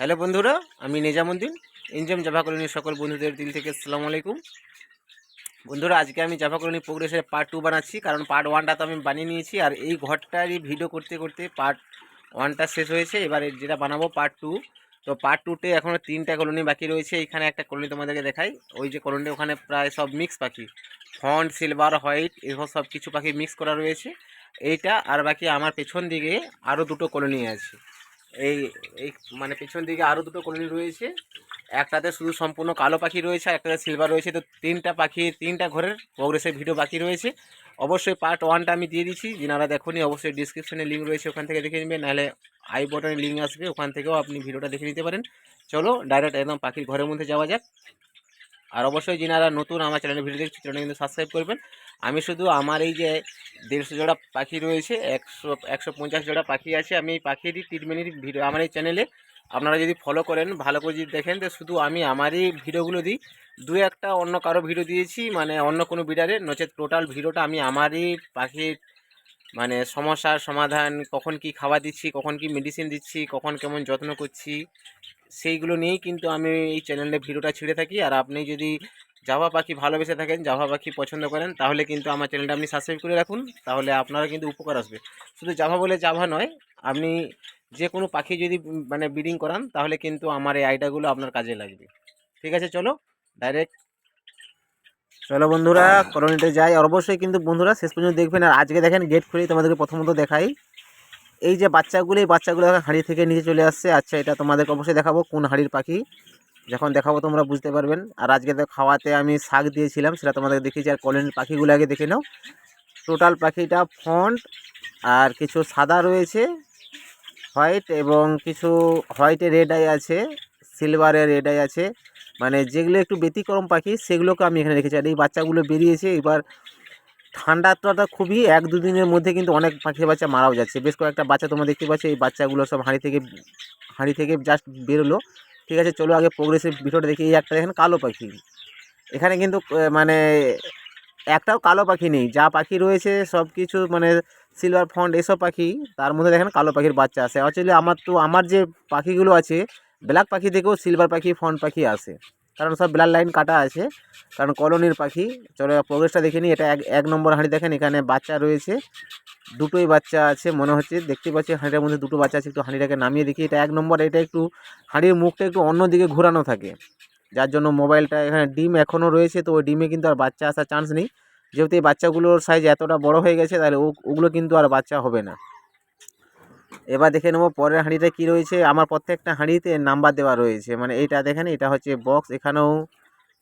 Hello বন্ধুরা, আমি Nizamuddin, ইনজাম Java কলোনির সকল বন্ধুদের দিল থেকে আসসালামু আলাইকুম। বন্ধুরা, আজকে আমি জাভা কলোনি প্রোগ্রেসের পার্ট টু বানাচ্ছি, কারণ পার্ট ওয়ানটা তো আমি বানিয়ে নিয়েছি, আর এই ঘরটারই ভিডিও করতে করতে পার্ট ওয়ানটা শেষ হয়েছে। এবারে যেটা বানাবো পার্ট টু তো পার্ট টুতে এখনও তিনটা কলোনি বাকি রয়েছে, এখানে একটা কলোনি তোমাদেরকে দেখাই। ওই যে কলোনি ওখানে প্রায় সব মিক্স পাখি। ফন্ট সিলভার হোয়াইট এসব সব কিছু পাখি মিক্স করা রয়েছে। এইটা আর বাকি আমার পেছন দিকে আরও দুটো কলোনি আছে। এই এই মানে পেছন দিকে আরও দুটো কলোনি রয়েছে। একটাতে শুধু সম্পূর্ণ কালো পাখি রয়েছে, আর একটাতে সিলভার রয়েছে। তো তিনটা পাখি, তিনটা ঘরের প্রোগ্রেসের ভিডিও বাকি রয়েছে। অবশ্যই পার্ট ওয়ানটা আমি দিয়ে দিচ্ছি। যিনারা দেখুনি, অবশ্যই ডিসক্রিপশনে লিঙ্ক রয়েছে, ওখান থেকে দেখে নেবেন নাহলে আই বটনে লিঙ্ক আসবে, ওখান থেকেও আপনি ভিডিওটা দেখে নিতে পারেন। চলো ডাইরেক্ট একদম পাখির ঘরের মধ্যে যাওয়া যাক। আর অবশ্যই যিনারা নতুন আমার চ্যানেলে ভিডিও দেখছি চ্যানেলটা কিন্তু সাবস্ক্রাইব করবেন। আমি শুধু আমার এই যে দেড়শো জোড়া পাখি রয়েছে, একশো একশো পঞ্চাশ জোড়া পাখি আছে, আমি এই পাখিরই ট্রিটমেন্টের ভিডিও, আমার এই চ্যানেলে আপনারা যদি ফলো করেন, ভালো করে যদি দেখেন, তো শুধু আমি আমারই ভিডিওগুলো দিই। দু একটা অন্য কারও ভিডিও দিয়েছি মানে অন্য কোনো বিডারে নচেত টোটাল ভিডিওটা আমি আমারই পাখির মানে সমস্যার সমাধান, কখন কি খাবার দিচ্ছি, কখন কি মেডিসিন দিচ্ছি, কখন কেমন যত্ন করছি, সেইগুলো নিয়েই কিন্তু আমি এই চ্যানেলে ভিডিওটা ছেড়ে থাকি। আর আপনি যদি জাভা পাখি ভালোবেসে থাকেন, জাভা পাখি পছন্দ করেন, তাহলে কিন্তু আমার চ্যানেলটা আপনি সাবস্ক্রাইব করে রাখুন, তাহলে আপনারা কিন্তু উপকার আসবে। শুধু জাভা বলে জাভা নয়, আপনি যে কোনো পাখি যদি মানে ব্রিডিং করান, তাহলে কিন্তু আমার এই আইডিয়াগুলো আপনার কাজে লাগবে। ঠিক আছে, চলো ডাইরেক্ট চলো বন্ধুরা কলোনিতে যাই। আর অবশ্যই কিন্তু বন্ধুরা, শেষ পর্যন্ত দেখবেন, আর আজকে দেখেন গেট খুলেই তোমাদেরকে প্রথমত দেখাই। এই যে বাচ্চাগুলো, এই বাচ্চাগুলো হাঁড়ি থেকে নিচে চলে আসছে। আচ্ছা এটা তোমাদেরকে অবশ্যই দেখাবো, কোন হাঁড়ির পাখি। যখন দেখাবো তোমরা বুঝতে পারবেন। আর আজকে তো খাওয়াতে আমি শাক দিয়েছিলাম, সেটা তোমাদের দেখিয়েছি। আর কলোনির পাখিগুলো আগে দেখে নাও। টোটাল পাখিটা ফন্ট আর কিছু সাদা রয়েছে হোয়াইট এবং কিছু হোয়াইটে রেড আই আছে সিলভারের রেড আই আছে। মানে যেগুলো একটু ব্যতিক্রম পাখি, সেগুলোকে আমি এখানে রেখেছি। আর এই বাচ্চাগুলো বেরিয়েছে, এবার ঠান্ডাটা খুবই এক দুদিনের মধ্যে কিন্তু অনেক পাখির বাচ্চা মারাও যাচ্ছে। বেশ কয়েকটা বাচ্চা তোমরা দেখতে পাচ্ছ, এই বাচ্চাগুলো সব হাঁড়ি থেকে হাঁড়ি থেকে জাস্ট বেরোলো। ঠিক আছে, চলো আগে প্রোগ্রেসিভ ভিডিওটা দেখি, এই একটা দেখেন কালো পাখি। এখানে কিন্তু মানে একটাও কালো পাখি নেই। যা পাখি রয়েছে, সব কিছু মানে সিলভার ফন্ড এসব পাখি, তার মধ্যে দেখেন কালো পাখির বাচ্চা আসে অ্যাকচুয়ালি আমার তো, আমার যে পাখিগুলো আছে ব্ল্যাক পাখি থেকেও সিলভার পাখি ফন্ড পাখি আসে। কারণ সব ব্লাড লাইন কাটা আছে। কারণ কলোনির পাখি, চলো প্রোগ্রেসটা দেখে এটা এক এক নম্বর হাঁড়ি দেখেন, এখানে বাচ্চা রয়েছে। দুটোই বাচ্চা আছে, মনে হচ্ছে। দেখতে পাচ্ছি হাঁড়িটার মধ্যে দুটো বাচ্চা আছে, একটু হাঁড়িটাকে নামিয়ে দেখি এটা এক নম্বর, এটা একটু হাঁড়ির মুখটা একটু অন্যদিকে ঘোরানো থাকে। যার জন্য মোবাইলটা এখানে ডিম এখনও রয়েছে, তো ওই ডিমে কিন্তু আর বাচ্চা আসার চান্স নেই। যেহেতু এই বাচ্চাগুলোর সাইজ এতটা বড় হয়ে গেছে, তাহলে ওগুলো কিন্তু আর বাচ্চা হবে না। এবার দেখে নেব পরের হাঁড়িটা কী রয়েছে। আমার প্রত্যেকটা হাঁড়িতে নাম্বার দেওয়া রয়েছে। মানে এইটা দেখেন, এটা হচ্ছে বক্স এখানেও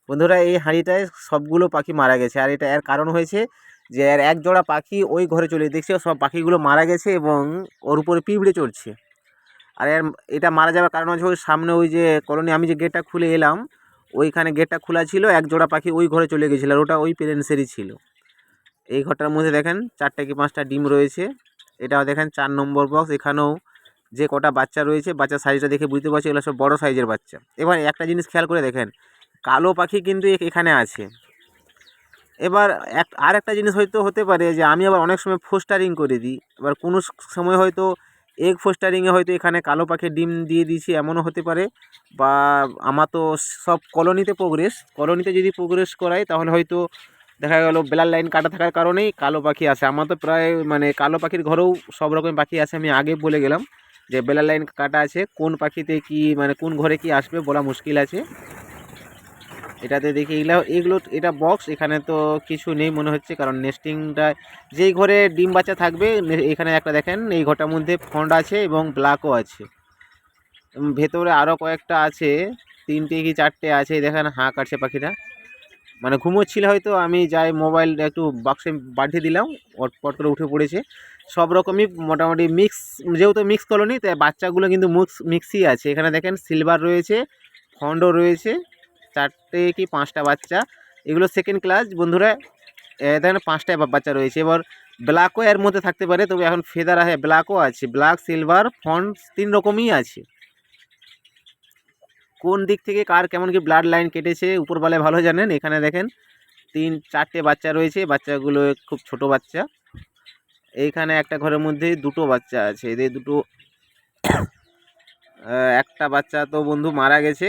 বন্ধুরা এই হাঁড়িটায় সবগুলো পাখি মারা গেছে। আর এটা এর কারণ হয়েছে যে এর এক জোড়া পাখি ওই ঘরে চলে দেখছি, সব পাখিগুলো মারা গেছে এবং ওর উপরে পিঁপড়ে চড়ছে। আর এর এটা মারা যাওয়ার কারণ হচ্ছে ওই সামনে ওই যে কলোনি, আমি যে গেটটা খুলে এলাম, ওইখানে গেটটা খোলা ছিল, এক জোড়া পাখি ওই ঘরে চলে গেছিল আর ওটা ওই পেরেন্টসেরই ছিল। এই ঘরটার মধ্যে দেখেন, চারটে কি পাঁচটা ডিম রয়েছে। এটাও দেখেন চার নম্বর বক্স এখানেও যে কটা বাচ্চা রয়েছে বাচ্চার সাইজটা দেখে বুঝতে পারছি, এগুলো সব বড়ো সাইজের বাচ্চা। এবার একটা জিনিস খেয়াল করে দেখেন, কালো পাখি কিন্তু এখানে আছে। এবার এক আর একটা জিনিস হয়তো হতে পারে যে আমি আবার অনেক সময় ফোস্টারিং করে দিই। এবার কোনো সময় হয়তো এগ ফোস্টারিংয়ে হয়তো এখানে কালো পাখির ডিম দিয়ে দিয়েছি, এমনও হতে পারে। বা আমার তো সব কলোনিতে প্রোগ্রেস কলোনিতে যদি প্রোগ্রেস করাই, তাহলে হয়তো দেখা গেল, বেলার লাইন কাটা থাকার কারণেই কালো পাখি আসে। আমার তো প্রায় মানে কালো পাখির ঘরেও সব রকম পাখি আছে আমি আগে বলে গেলাম যে বেলার লাইন কাটা আছে, কোন পাখিতে কি মানে কোন ঘরে কি আসবে বলা মুশকিল আছে। এটাতে দেখি এগুলো এগুলো, এটা বক্স এখানে তো কিছু নেই মনে হচ্ছে, কারণ নেস্টিংটা যেই ঘরে ডিম বাচ্চা থাকবে এখানে একটা দেখেন, এই ঘরটার মধ্যে ফন্ড আছে এবং ব্ল্যাকও আছে। ভেতরে আরও কয়েকটা আছে, তিনটে কি চারটে আছে, দেখেন হাঁ কাটছে পাখিটা। মানে ঘুমোচ্ছিল হয়তো, আমি যাই মোবাইল একটু বাক্সে বাঁধিয়ে দিলাম পট করে উঠে পড়েছে। সব রকমই মোটামুটি মিক্স যেহেতু মিক্স কলোনি তাই বাচ্চাগুলো কিন্তু মিক্স মিক্সই আছে। এখানে দেখেন সিলভার রয়েছে ফন্ডও রয়েছে, চারটে কি পাঁচটা বাচ্চা। এগুলো সেকেন্ড ক্লাস বন্ধুরা, এ দেখেন পাঁচটা বাচ্চা রয়েছে। এবার ব্ল্যাকও এর মধ্যে থাকতে পারে, তবে এখন ফেদার আছে ব্ল্যাকও আছে ব্ল্যাক সিলভার ফন্ট তিন রকমই আছে। কোন দিক থেকে কার কেমন কি ব্লাড লাইন কেটেছে উপরবেলায় ভালো জানেন? এখানে দেখেন, তিন, চারটে বাচ্চা রয়েছে, বাচ্চাগুলো খুব ছোট বাচ্চা। এইখানে একটা ঘরের মধ্যে দুটো বাচ্চা আছে, এদের দুটো একটা বাচ্চা তো বন্ধু মারা গেছে,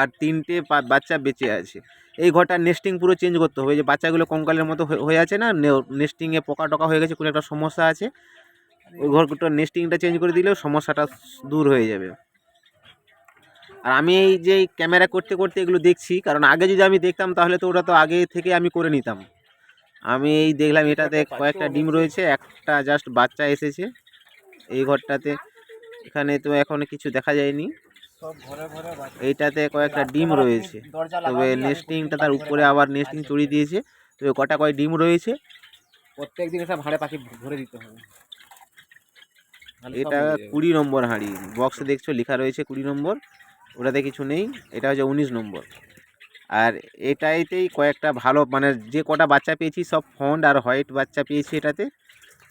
আর তিনটে বাচ্চা বেঁচে আছে। এই ঘরটা নেস্টিং পুরো চেঞ্জ করতে হবে যে বাচ্চাগুলো কঙ্কালের মতো হয়ে- হয়ে আছে না নেস্টিংয়ে পোকা টোকা হয়ে গেছে, কোনো একটা সমস্যা আছে, ওই ঘরটা নেস্টিংটা চেঞ্জ করে দিলেও সমস্যাটা দূর হয়ে যাবে। আর আমি এই যে ক্যামেরা করতে করতে এগুলো দেখছি কারণ আগে যদি আমি দেখতাম তাহলে তো ওটা তো আগে থেকে আমি করে নিতাম। আমি এই দেখলাম এটাতে কয়েকটা ডিম রয়েছে একটা জাস্ট বাচ্চা এসেছে এই ঘরটাতে। এখানে তো এখন কিছু দেখা যায়নি। এইটাতে কয়েকটা ডিম রয়েছে। তবে নেস্টিংটা তার উপরে আবার নেস্টিং চড়িয়ে দিয়েছে। তবে কটা কয় ডিম রয়েছে? প্রত্যেক দিন একটা ভাড়ে পাখি ভরে দিতে হবে। এটা কুড়ি নম্বর হাঁড়ি। বক্সে দেখছ লেখা রয়েছে কুড়ি নম্বর। ওটাতে কিছু নেই, এটা হচ্ছে উনিশ নম্বর। আর এটাইতেই কয়েকটা ভালো মানে যে কটা বাচ্চা পেয়েছি, সব ফন্ড আর হোয়াইট বাচ্চা পেয়েছি এটাতে।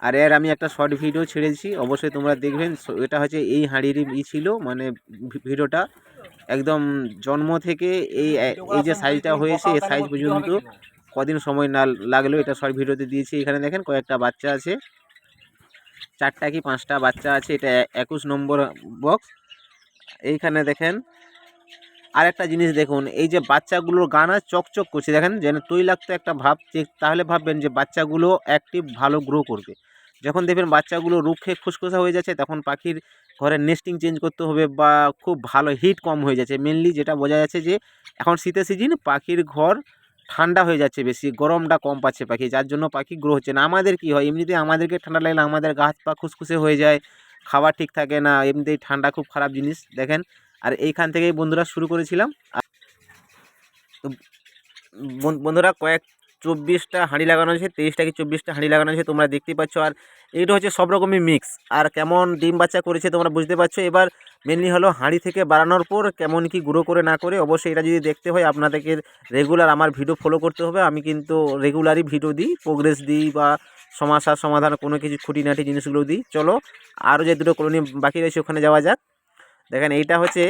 আর এর আমি একটা শর্ট ভিডিও ছেড়েছি, অবশ্যই তোমরা দেখবেন এটা হচ্ছে এই হাঁড়িরই ই ছিল মানে ভিডিওটা। একদম জন্ম থেকে এই এই যে সাইজটা হয়েছে, এই সাইজ পর্যন্ত কদিন সময় না লাগল এটা শর্ট ভিডিওতে দিয়েছি। এখানে দেখেন কয়েকটা বাচ্চা আছে। চারটা কি পাঁচটা বাচ্চা আছে, এটা একুশ নম্বর বক্স এইখানে দেখেন আর একটা জিনিস দেখুন, এই যে বাচ্চাগুলোর গানা চকচক করছে, দেখেন যেন তৈলাক্ত একটা ভাব, যে তাহলে ভাববেন যে বাচ্চাগুলো অ্যাক্টিভ ভালো গ্রো করবে। যখন দেখবেন বাচ্চাগুলো রুখে খুসখুসা হয়ে যাচ্ছে, তখন পাখির ঘরের নেস্টিং চেঞ্জ করতে হবে বা খুব ভালো হিট কম হয়ে যাচ্ছে। মেনলি যেটা বোঝা যাচ্ছে যে, এখন শীতের সিজন পাখির ঘর ঠান্ডা হয়ে যাচ্ছে বেশি, গরমটা কম পাচ্ছে পাখি, যার জন্য পাখি গ্রো হচ্ছে না। আমাদের কি হয়, এমনিতে আমাদেরকে ঠান্ডা লাগলে আমাদের গা হাত পা খুসখুসে হয়ে যায়, খাবার ঠিক থাকে না, এমনিতেই ঠান্ডা খুব খারাপ জিনিস, দেখেন। আর এইখান থেকেই বন্ধুরা শুরু করেছিলাম। বন্ধুরা কয়েক চব্বিশটা হাঁড়ি লাগানো আছে তেইশটা কি চব্বিশটা হাঁড়ি লাগানো আছে তোমরা দেখতেই পাচ্ছ। আর এইটা হচ্ছে সব রকমই মিক্স আর কেমন ডিম বাচ্চা করেছে তোমরা বুঝতে পারছ। এবার মেনলি হলো হাঁড়ি থেকে বাড়ানোর পর কেমন কি গুঁড়ো করে না করে অবশ্যই এটা যদি দেখতে হয় আপনাদেরকে রেগুলার আমার ভিডিও ফলো করতে হবে। আমি কিন্তু রেগুলারই ভিডিও দিই প্রোগ্রেস দিই বা সমস্যার সমাধান কোনো কিছু খুঁটিনাটি জিনিসগুলো দিই। চলো আরও যে দুটো কলোনি বাকি রয়েছে ওখানে যাওয়া যাক। দেখেন এইটা হচ্ছে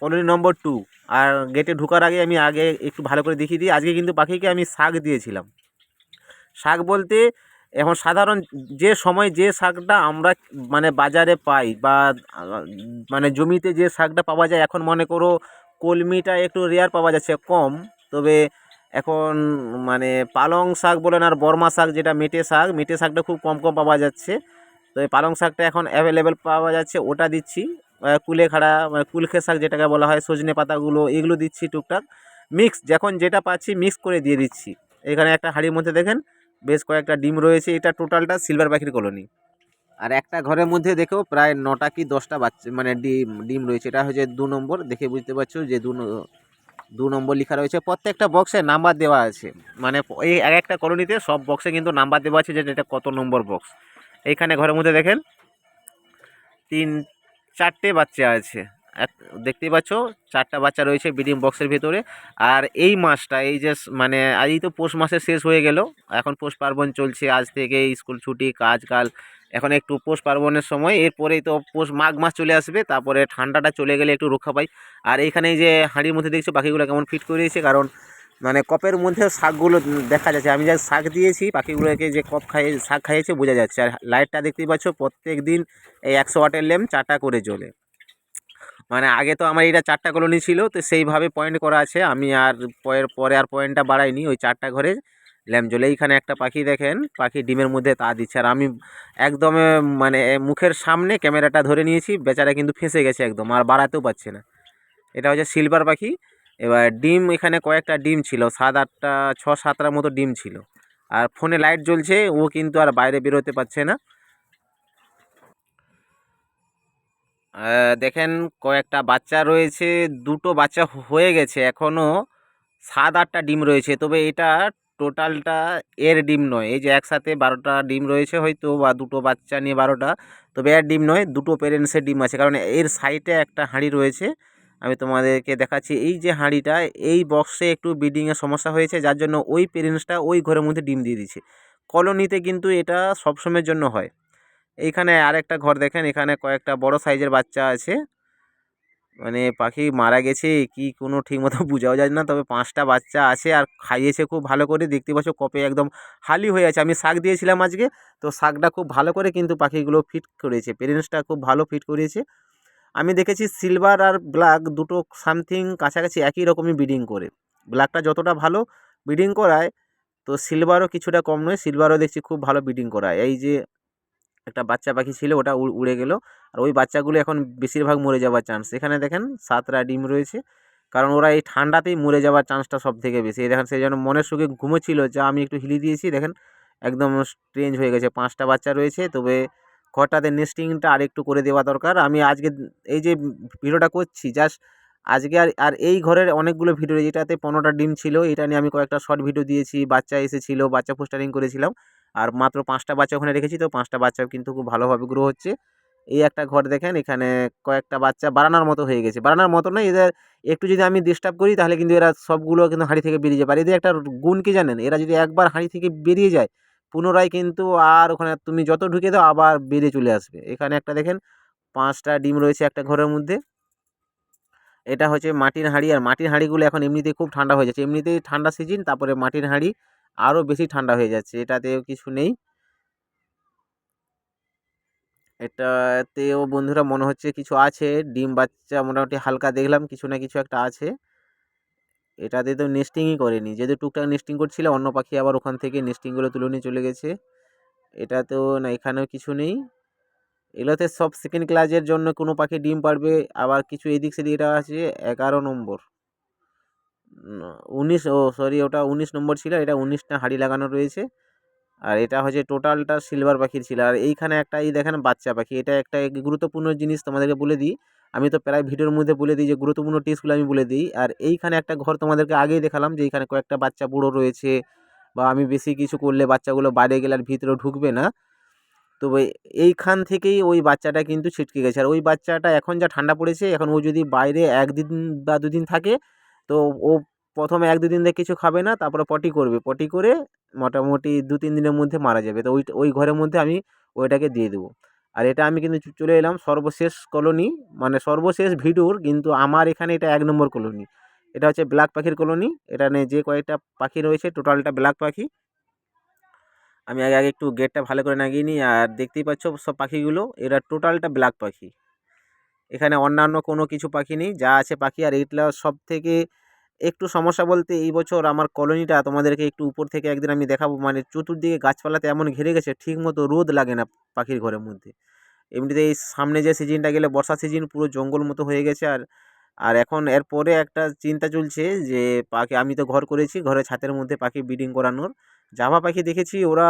কলোনি নম্বর টু। আর গেটে ঢোকার আগে আমি আগে একটু ভালো করে দেখিয়ে দিই। আজকে কিন্তু পাখিকে আমি শাক দিয়েছিলাম। শাক বলতে এখন সাধারণ যে সময় যে শাকটা আমরা মানে বাজারে পাই বা মানে জমিতে যে শাকটা পাওয়া যায়, এখন মনে করো কলমিটা একটু রেয়ার পাওয়া যাচ্ছে, কম। তবে এখন মানে পালং শাক বলেন আর বর্মা শাক যেটা মেটে শাক, মেটে শাকটা খুব কম কম পাওয়া যাচ্ছে। তো এই পালং শাকটা এখন অ্যাভেলেবেল পাওয়া যাচ্ছে, ওটা দিচ্ছি। কুলেখাড়া কুলখে শাক যেটাকে বলা হয়, সজনে পাতাগুলো, এগুলো দিচ্ছি টুকটাক। মিক্স, যখন যেটা পাচ্ছি মিক্স করে দিয়ে দিচ্ছি। এখানে একটা হাঁড়ির মধ্যে দেখেন, বেশ কয়েকটা ডিম রয়েছে, এটা টোটালটা সিলভার পাখির কলোনি। আর একটা ঘরের মধ্যে দেখেও প্রায় নটা কি দশটা বাচ্চা মানে ডিম ডিম রয়েছে। এটা হচ্ছে দু নম্বর, দেখে বুঝতে পারছ যে দু দু নম্বর লেখা রয়েছে। প্রত্যেকটা বক্সে নাম্বার দেওয়া আছে। মানে এই এক একটা কলোনিতে সব বক্সে কিন্তু নাম্বার দেওয়া আছে যে এটা কত নম্বর বক্স এইখানে ঘরের মধ্যে দেখেন, তিন চারটে বাচ্চা আছে। এক, দেখতেই পাচ্ছ, চারটা বাচ্চা রয়েছে ব্রিডিং বক্সের ভেতরে। আর এই মাসটা, এই যে মানে আজই তো পৌষ মাসে শেষ হয়ে গেল। এখন পৌষ পার্বণ চলছে, আজ থেকে স্কুল ছুটি কাজ কাল এখন একটু পৌষ পার্বণের সময়, এরপরেই তো পৌষ মাঘ মাস চলে আসবে, তারপরে ঠান্ডাটা চলে গেলে একটু রক্ষা পাই। আর এইখানে যে হাঁড়ির মধ্যে দেখছ পাখিগুলো কেমন ফিট করে দিয়েছে, কারণ মানে কপের মধ্যে শাকগুলো দেখা যাচ্ছে। আমি যা শাক দিয়েছি, পাখিগুলোকে যে কপ খাইয়ে, শাক খাইয়েছে বোঝা যাচ্ছে। আর লাইটটা দেখতেই পাচ্ছ, প্রত্যেক দিন এই একশো ওয়াটের ল্যাম্প চারটা করে জ্বলে। মানে আগে তো আমার এটা চারটা কলোনি ছিল, তো সেইভাবে পয়েন্ট করা আছে। আমি আর পয়ের পরে আর পয়েন্টটা বাড়াইনি, ওই চারটা ঘরে ল্যাম্প জ্বলে। এইখানে একটা পাখি দেখেন, পাখি ডিমের মধ্যে তা দিচ্ছে। আর আমি একদম মানে মুখের সামনে ক্যামেরাটা ধরে নিয়েছি, বেচারা কিন্তু ফেঁসে গেছে একদম, আর বাড়াতেও পারছে না। এটা হচ্ছে সিলভার পাখি। এবার ডিম এখানে কয়েকটা ডিম ছিল, সাত আটটা, ছ সাতটার মতো ডিম ছিল। আর ফোনে লাইট জ্বলছে, ও কিন্তু আর বাইরে বেরোতে পারছে না। দেখেন কয়েকটা বাচ্চা রয়েছে, দুটো বাচ্চা হয়ে গেছে এখনও সাত আটটা ডিম রয়েছে। তবে এটা টোটালটা এর ডিম নয়, এই যে একসাথে বারোটা ডিম রয়েছে হয়তো, বা দুটো বাচ্চা নিয়ে বারোটা, তবে এর ডিম নয়, দুটো পেরেন্টসের ডিম আছে। কারণ এর সাইডে একটা হাঁড়ি রয়েছে আমি তোমাদেরকে দেখাচ্ছি এই যে হাঁড়িটা, এই বক্সে একটু ব্রিডিংয়ের সমস্যা হয়েছে, যার জন্য ওই পেরেন্টসটা ওই ঘরের মধ্যে ডিম দিয়ে দিচ্ছে কলোনিতে কিন্তু এটা সবসময়ের জন্য হয়। এইখানে আরেকটা ঘর দেখেন, এখানে কয়েকটা বড় সাইজের বাচ্চা আছে। মানে পাখি মারা গেছে, কি কোনো ঠিক মতো বোঝাও যায় না, তবে পাঁচটা বাচ্চা আছে আর খাইয়েছে খুব ভালো করে। দেখতে পাচ্ছ কপে একদম হালি হয়ে আছে। আমি শাক দিয়েছিলাম আজকে, তো শাকটা খুব ভালো করে কিন্তু পাখিগুলো ফিট করেছে। পেরেন্টসটা খুব ভালো ফিট করেছে। আমি দেখেছি সিলভার আর ব্ল্যাক দুটো সামথিং কাছাকাছি একই রকমই ব্রিডিং করে। ব্ল্যাকটা যতটা ভালো ব্রিডিং করায়, তো সিলভারও কিছুটা কম নয় সিলভারও দেখছি খুব ভালো ব্রিডিং করায়। এই যে একটা বাচ্চা পাখি ছিল, ওটা উড়- গেল। আর ওই বাচ্চাগুলো এখন বেশিরভাগ মরে যাওয়ার চান্স এখানে দেখেন সাতটা ডিম রয়েছে। কারণ ওরা এই ঠান্ডাতেই মরে যাওয়ার চান্সটা সব থেকে বেশি। দেখেন সেই জন্য মনের সুখে ঘুমোচ্ছিল, যা আমি একটু হিলি দিয়েছি, দেখেন একদম স্ট্রেঞ্জ হয়ে গেছে। পাঁচটা বাচ্চা রয়েছে, তবে ঘরটাতে নেস্টিংটা আর একটু করে দেওয়া দরকার। আমি আজকে এই যে ভিডিওটা করছি জাস্ট আজকে আর আর এই ঘরের অনেকগুলো ভিডিও, যেটাতে পনেরোটা ডিম ছিল, এটা নিয়ে আমি কয়েকটা শর্ট ভিডিও দিয়েছি, বাচ্চা এসেছিল, বাচ্চা পোস্টারিং করেছিলাম, আর মাত্র পাঁচটা বাচ্চা ওখানে রেখেছি তো, পাঁচটা বাচ্চা কিন্তু খুব ভালোভাবে গ্রো হচ্ছে। এই একটা ঘর দেখেন, এখানে কয়েকটা বাচ্চা বাড়ানোর মতো হয়ে গেছে। বাড়ানোর মতো নয়, এদের একটু যদি আমি ডিস্টার্ব করি, তাহলে কিন্তু এরা সবগুলো কিন্তু হাঁড়ি থেকে বেরিয়ে আর এদের একটা গুণ কি জানেন, এরা যদি একবার হাঁড়ি থেকে বেরিয়ে যায় পুনরায় কিন্তু আর ওখানে তুমি যত ঢুকে দাও আবার বেড়ে চলে আসবে। এখানে একটা দেখেন পাঁচটা ডিম রয়েছে একটা ঘরের মধ্যে। এটা হচ্ছে মাটির হাঁড়ি আর মাটির হাঁড়িগুলো এখন এমনিতেই খুব ঠান্ডা হয়ে যাচ্ছে। এমনিতেই ঠান্ডা সিজন, তারপরে মাটির হাঁড়ি আরও বেশি ঠান্ডা হয়ে যাচ্ছে। এটাতেও কিছু নেই। এটাতেও বন্ধুরা মনে হচ্ছে কিছু আছে। ডিম বাচ্চা মোটামুটি হালকা দেখলাম, কিছু না কিছু একটা আছে। এটাতে তো নেস্টিংই করেনি। যেহেতু টুকটাক নেস্টিং করছিল, অন্য পাখি আবার ওখান থেকে নেস্টিংগুলো তুলে নিয়ে চলে গেছে। এটা তো না, এখানেও কিছু নেই। এগুলোতে সব সেকেন্ড ক্লাসের জন্য কোনো পাখি ডিম পারবে, আবার কিছু এদিক সেদিক এটা আছে, এগারো নম্বর। উনিশ, ও সরি ওটা উনিশ নম্বর ছিল, এটা উনিশটা হাঁড়ি লাগানো রয়েছে। আর এটা হচ্ছে টোটালটা সিলভার পাখির ছিল। আর এইখানে একটা এই দেখেন বাচ্চা পাখি, এটা একটা গুরুত্বপূর্ণ জিনিস তোমাদেরকে বলে দিই। আমি তো প্রায় ভিডিওর মধ্যে বলে দিই যে গুরুত্বপূর্ণ টিপসগুলো আমি বলে দিই। আর এইখানে একটা ঘর তোমাদেরকে আগেই দেখালাম যে এইখানে কয়েকটা বাচ্চা বুড়ো রয়েছে বা আমি বেশি কিছু করলে বাচ্চাগুলো বাইরে গেলে আর ভিতরে ঢুকবে না। তবে এইখান থেকেই ওই বাচ্চাটা কিন্তু ছিটকে গেছে। আর ওই বাচ্চাটা এখন যা ঠান্ডা পড়েছে, এখন ও যদি বাইরে একদিন বা দুদিন থাকে, তো ও প্রথমে এক দুদিন দিয়ে কিছু খাবে না, তারপরে পটি করবে। পটি করে মোটামুটি দু তিন দিনের মধ্যে মারা যাবে। তো ওই ওই ঘরের মধ্যে আমি ওইটাকে দিয়ে দেবো। আর এটা আমি কিন্তু চলে এলাম সর্বশেষ কলোনি মানে সর্বশেষ ভিডিওর কিন্তু আমার এখানে এটা এক নম্বর কলোনি। এটা হচ্ছে ব্ল্যাক পাখির কলোনি, এটা নিয়ে যে কয়েকটা পাখি রয়েছে, টোটালটা ব্ল্যাক পাখি। আমি আগে আগে একটু গেটটা ভালো করে লাগিয়ে নিই, আর দেখতেই পাচ্ছ সব পাখিগুলো, এরা টোটালটা ব্ল্যাক পাখি। এখানে অন্যান্য কোনো কিছু পাখি নেই, যা আছে পাখি, আর এইগুলা সব থেকে একটু সমস্যা বলতে এই বছর আমার কলোনিটা তোমাদেরকে একটু উপর থেকে একদিন আমি দেখাবো। মানে চতুর্দিকে গাছপালাতে এমন ঘিরে গেছে ঠিক মতো রোদ লাগে না পাখির ঘরের মধ্যে। এমনিতে এই সামনে যে সিজনটা গেলে বর্ষা সিজন, পুরো জঙ্গল মতো হয়ে গেছে আর আর এখন এরপরে একটা চিন্তা চলছে যে পাখি, আমি তো ঘর করেছি, ঘরের ছাতের মধ্যে পাখি ব্রিডিং করানোর। জাভা পাখি দেখেছি, ওরা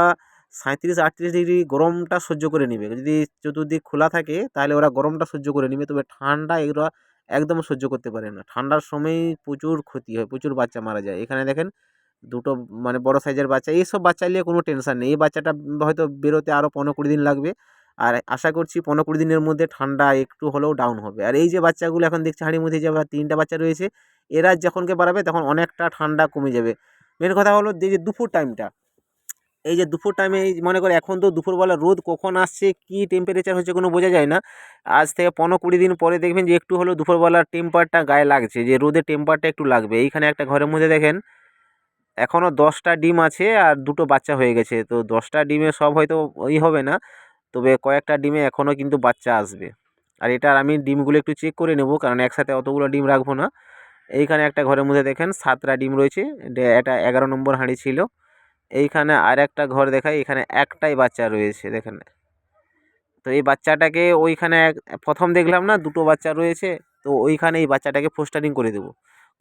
সাঁত্রিশ আটত্রিশ ডিগ্রি গরমটা সহ্য করে নেবে। যদি চতুর্দিক খোলা থাকে, তাহলে ওরা গরমটা সহ্য করে নেবে। তবে ঠান্ডা এগুলো একদম সহ্য করতে পারে না। ঠান্ডার সময় প্রচুর ক্ষতি হয়, প্রচুর বাচ্চা মারা যায়। এখানে দেখেন দুটো মানে বড় সাইজের বাচ্চা, এইসব বাচ্চা নিয়ে কোনো টেনশন নেই। এই বাচ্চাটা হয়তো বেরোতে আরও পনেরো কুড়ি দিন লাগবে। আর আশা করছি পনেরো কুড়ি দিনের মধ্যে ঠান্ডা একটু হলেও ডাউন হবে। আর এই যে বাচ্চাগুলো এখন দেখছি হাঁড়ির মধ্যে যে তিনটা বাচ্চা রয়েছে, এরা যখনকে বাড়াবে তখন অনেকটা ঠান্ডা কমে যাবে। মেন কথা হলো যে দুপুর টাইমটা এই যে দুপুর টাইমে এই মনে করে এখন তো দুপুরবেলা রোদ কখন আসছে, কী টেম্পারেচার হচ্ছে কোনো বোঝা যায় না। আজ থেকে পনেরো কুড়ি দিন পরে দেখবেন যে একটু হলেও দুপুরবেলার টেম্পারটা গায়ে লাগছে, যে রোদের টেম্পারটা একটু লাগবে। এইখানে একটা ঘরের মধ্যে দেখেন এখনও দশটা ডিম আছে আর দুটো বাচ্চা হয়ে গেছে। তো দশটা ডিমে সব হয়তো ওই হবে না, তবে কয়েকটা ডিমে এখনও কিন্তু বাচ্চা আসবে। আর এটার আমি ডিমগুলো একটু চেক করে নেব, কারণ একসাথে অতগুলো ডিম রাখব না। এইখানে একটা ঘরের মধ্যে দেখেন সাতটা ডিম রয়েছে, এটা- এগারো নম্বর হাঁড়ি ছিল। এইখানে আর একটা ঘর দেখাই, এখানে একটাই বাচ্চা রয়েছে, দেখেন। তো এই বাচ্চাটাকে ওইখানে এক, প্রথম দেখলাম না, দুটো বাচ্চা রয়েছে, তো ওইখানে এই বাচ্চাটাকে ফোস্টারিং করে দেবো।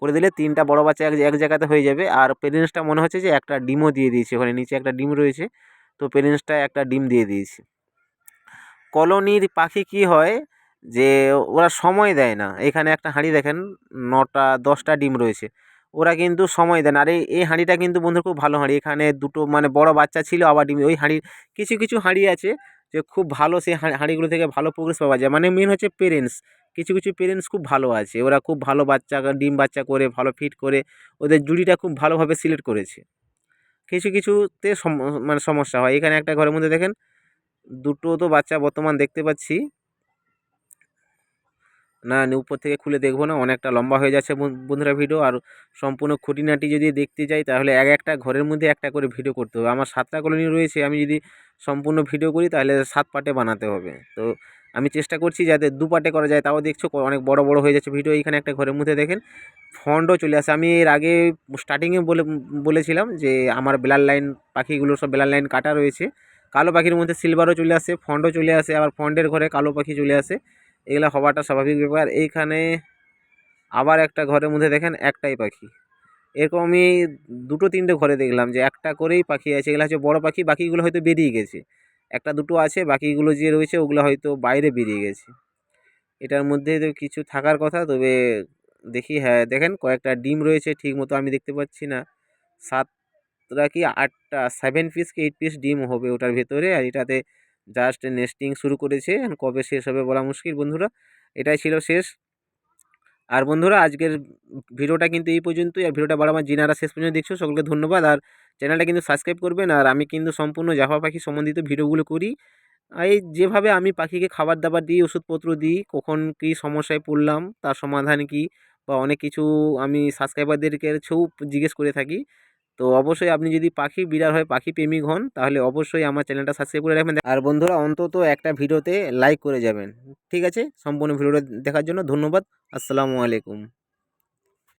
করে দিলে তিনটা বড় বাচ্চা এক এক জায়গাতে হয়ে যাবে, আর পেরেন্টসটা মনে হচ্ছে যে একটা ডিমও দিয়ে দিয়েছে, ওখানে নিচে একটা ডিম রয়েছে, তো পেরেন্টসটা একটা ডিম দিয়ে দিয়েছে। কলোনির পাখি কি হয় যে ওরা সময় দেয় না, এখানে একটা হাঁড়ি দেখেন, নটা, দশটা ডিম রয়েছে। ওরা কিন্তু সময় দেয় না। আর এই হাঁড়িটা কিন্তু বন্ধুর খুব ভালো হাঁড়ি। এখানে দুটো মানে বড় বাচ্চা ছিল, আবার ডিম, ওই হাঁড়ি কিছু কিছু হাঁড়ি আছে যে খুব ভালো সেই হাঁড়িগুলো থেকে ভালো প্রোগ্রেস পাওয়া যায়। মানে মেন হচ্ছে পেরেন্টস কিছু কিছু পেরেন্টস খুব ভালো আছে। ওরা খুব ভালো বাচ্চা, ডিম বাচ্চা করে, ভালো ফিট করে, ওদের জুড়িটা খুব ভালোভাবে সিলেক্ট করেছে। কিছু, কিছুতে মানে সমস্যা হয়। এখানে একটা ঘরের মধ্যে দেখেন, দুটো তো বাচ্চা বর্তমান দেখতে পাচ্ছি। না উপর থেকে খুলে দেখব না, অনেকটা লম্বা হয়ে যাচ্ছে বন্ধুরা ভিডিও। আর সম্পূর্ণ খুঁটিনাটি যদি দেখতে যাই, তাহলে এক একটা ঘরের মধ্যে একটা করে ভিডিও করতে হবে। আমার সাতটা কলোনি রয়েছে, আমি যদি সম্পূর্ণ ভিডিও করি, তাহলে সাত পার্টে বানাতে হবে। তো আমি চেষ্টা করছি যাতে দু পার্টে করা যায়। তাও দেখছ অনেক বড় বড় হয়ে যাচ্ছে ভিডিও। এখানে একটা ঘরের মধ্যে দেখেন ফন্ডও চলে আসে। আমি এর আগে স্টার্টিংয়ে বলে, বলেছিলাম যে, আমার বেলার লাইন পাখিগুলো সব বেলার লাইন কাটা রয়েছে। কালো পাখির মধ্যে সিলভারও চলে আসে ফন্ডও চলে আসে। আবার ফন্ডের ঘরে কালো পাখি চলে আসে। এগুলো হওয়াটা স্বাভাবিক ব্যাপার। এইখানে আবার একটা ঘরের মধ্যে দেখেন একটাই পাখি। এরকম আমি দুটো তিনটে ঘরে দেখলাম যে একটা করেই পাখি আছে, এগুলো হচ্ছে বড় পাখি, বাকিগুলো হয়তো বেরিয়ে গেছে। একটা দুটো আছে, বাকিগুলো যে রয়েছে ওগুলো হয়তো বাইরে বেরিয়ে গেছে। এটার মধ্যে তো কিছু থাকার কথা, তবে দেখি হ্যাঁ দেখেন কয়েকটা ডিম রয়েছে, ঠিক মতো আমি দেখতে পাচ্ছি না। সাতটা কি আটটা সেভেন পিস কি এইট পিস ডিম হবে ওটার ভেতরে, আর এটাতে জাস্ট নেস্টিং শুরু করেছে। কবে শেষ হবে বলা মুশকিল, বন্ধুরা। এটাই ছিল শেষ। আর বন্ধুরা, আজকের ভিডিওটা কিন্তু এই পর্যন্তই। আর ভিডিওটা বাড়াবার জিনারা শেষ পর্যন্ত দেখছ, সকলকে ধন্যবাদ। আর চ্যানেলটা কিন্তু সাবস্ক্রাইব করবেন। আর আমি কিন্তু সম্পূর্ণ জাফা পাখি সম্বন্ধিত ভিডিওগুলো করি। এই যেভাবে আমি পাখিকে খাবার দাবার দিই, ওষুধপত্র দিই, কখন কী সমস্যায় পড়লাম, তার সমাধান কী, বা অনেক কিছু আমি সাবস্ক্রাইবারদেরকে ছৌ জিজ্ঞেস করে থাকি। তো অবশ্যই আপনি যদি পাখি বিড়াল হয় পাখি প্রেমিক হন, তাহলে অবশ্যই আমার চ্যানেলটা সাবস্ক্রাইব করে রাখবেন। আর বন্ধুরা, অন্তত একটা ভিডিওতে লাইক করে যাবেন। ঠিক আছে? সম্পূর্ণ ভিডিওটা দেখার জন্য ধন্যবাদ। আসসালামু আলাইকুম।